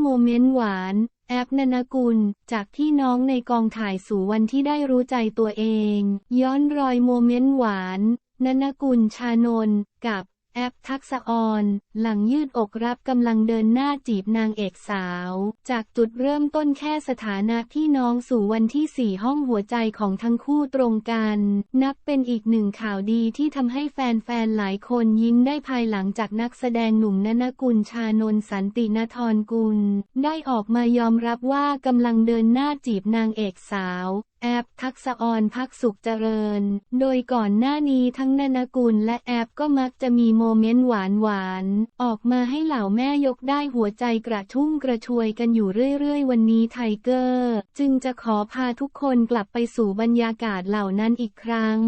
โมเมนต์หวาน แอปนนกุล จากที่น้องในกองถ่ายสู่วันที่ได้รู้ใจตัวเอง ย้อนรอยโมเมนต์หวาน นนกุลชานนกับ แอปทักษะออนหลังยืดอกรับกำลังเดินหน้าจีบนางเอกสาว จากจุดเริ่มต้นแค่สถานะพี่น้องสู่วันที่สี่ห้องหัวใจของทั้งคู่ตรงกัน นับเป็นอีกหนึ่งข่าวดีที่ทำให้แฟนๆ หลายคนยิ้มได้ภายหลังจากนักแสดงหนุ่มนนกุลชานนสันตินทรกุล ได้ออกมายอมรับว่ากำลังเดินหน้าจีบนางเอกสาว แอปทักษออนพักสุขเจริญ โดยก่อนหน้านี้ทั้งนนกุลและแอปก็มักจะมีโมเมนต์หวานหวานออกมาให้เหล่าแม่ยกได้หัวใจกระชุ่มกระชวยกันอยู่เรื่อยๆ วันนี้ไทเกอร์ จึงจะขอพาทุกคนกลับไปสู่บรรยากาศเหล่านั้นอีกครั้ง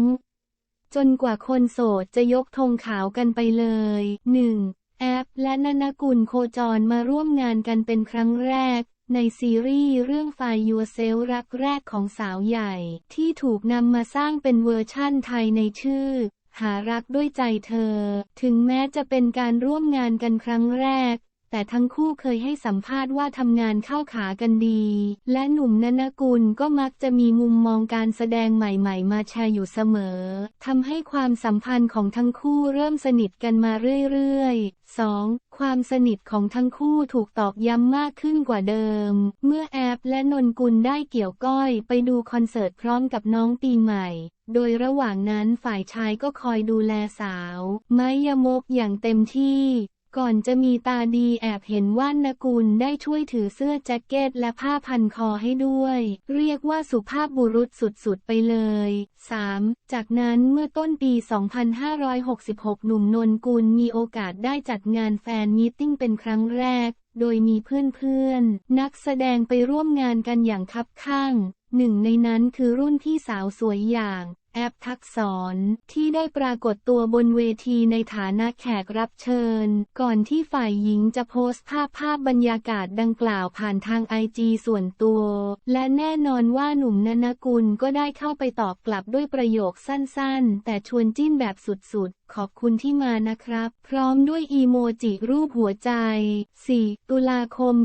จนกว่าคนโสดจะยกธงขาวกันไปเลย 1. แอปและนนกุลโคจรมาร่วมงานกันเป็นครั้งแรก ในซีรีส์เรื่องไฟยูเซลรักแรกของสาวใหญ่ ที่ถูกนำมาสร้างเป็นเวอร์ชั่นไทยในชื่อ หารักด้วยใจเธอ ถึงแม้จะเป็นการร่วมงานกันครั้งแรก แต่ทั้งคู่เคยให้สัมภาษณ์ว่าทำงานเข้าขากันดี และหนุ่มนนกุลก็มักจะมีมุมมองการแสดงใหม่ๆ มาแชร์อยู่เสมอทำให้ความสัมพันธ์ของทั้งคู่เริ่มสนิทกันมาเรื่อยๆ 2. ความสนิทของทั้งคู่ถูกตอกย้ำมากขึ้นกว่าเดิม เมื่อแอปและนนกุลได้เกี่ยวก้อยไปดูคอนเสิร์ตพร้อมกับน้องปีใหม่ โดยระหว่างนั้นฝ่ายชายก็คอยดูแลสาว ไมยมกอย่างเต็มที่ ก่อนจะมีตาดีแอบเห็นว่านกุลได้ช่วยถือเสื้อแจ็คเก็ตและผ้าพันคอให้ด้วย เรียกว่าสุภาพบุรุษสุดๆไปเลย 3. จากนั้นเมื่อต้นปี 2566 หนุ่มนนกุลมีโอกาสได้จัดงานแฟนมีตติ้งเป็นครั้งแรก โดยมีเพื่อนๆ นักแสดงไปร่วมงานกันอย่างคับข้าง หนึ่งในนั้นคือรุ่นพี่สาวสวยอย่างแอปทักษรที่ได้ปรากฏตัวบนเวทีในฐานะแขกรับเชิญ ก่อนที่ฝ่ายหญิงจะโพสต์ภาพภาพบรรยากาศดังกล่าวผ่านทางไอจีส่วนตัว และแน่นอนว่าหนุ่มนนกุลก็ได้เข้าไปตอบกลับด้วยประโยคสั้นๆ แต่ชวนจิ้นแบบสุดๆ ขอบคุณที่มานะครับ พร้อมด้วยอีโมจิรูปหัวใจ 4. ตุลาคม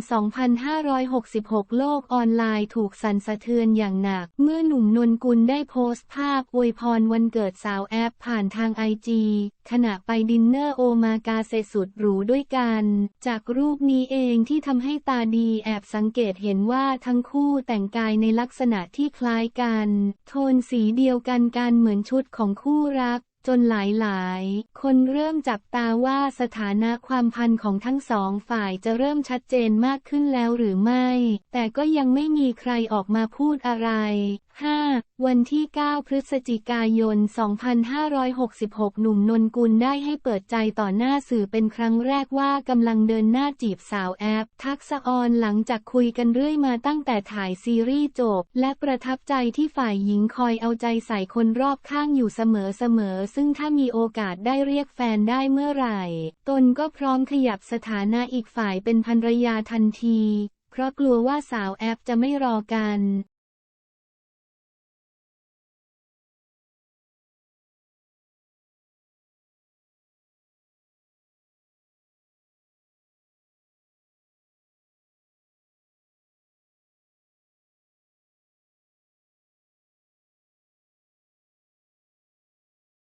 2566 โลกออนไลน์ถูกสั่นสะเทือนอย่างหนัก เมื่อหนุ่มนนกุลได้โพสต์ภาพอวยพรวันเกิดสาวแอปผ่านทางไอจีขณะไปดินเนอร์โอมากาเซสุดหรูด้วยกัน จากรูปนี้เองที่ทำให้ตาดีแอบสังเกตเห็นว่าทั้งคู่แต่งกายในลักษณะที่คล้ายกัน โทนสีเดียวกันกันเหมือนชุดของคู่รัก จนหลายๆ คนเริ่มจับตาว่าสถานะความพันของทั้งสองฝ่ายจะเริ่มชัดเจนมากขึ้นแล้วหรือไม่ แต่ก็ยังไม่มีใครออกมาพูดอะไร 5. วันที่ 9 พฤศจิกายน 2566 หนุ่มนนกุลได้ให้เปิดใจต่อหน้าสื่อเป็นครั้งแรกว่ากำลังเดินหน้าจีบสาวแอป ทักษะออนหลังจากคุยกันเรื่อยมาตั้งแต่ถ่ายซีรีส์จบ และประทับใจที่ฝ่ายหญิงคอยเอาใจใส่คนรอบข้างอยู่เสมอๆซึ่งถ้ามีโอกาสได้เรียกแฟนได้เมื่อไหร่ ตนก็พร้อมขยับสถานะอีกฝ่ายเป็นภรรยาทันที เพราะกลัวว่าสาวแอปจะไม่รอกัน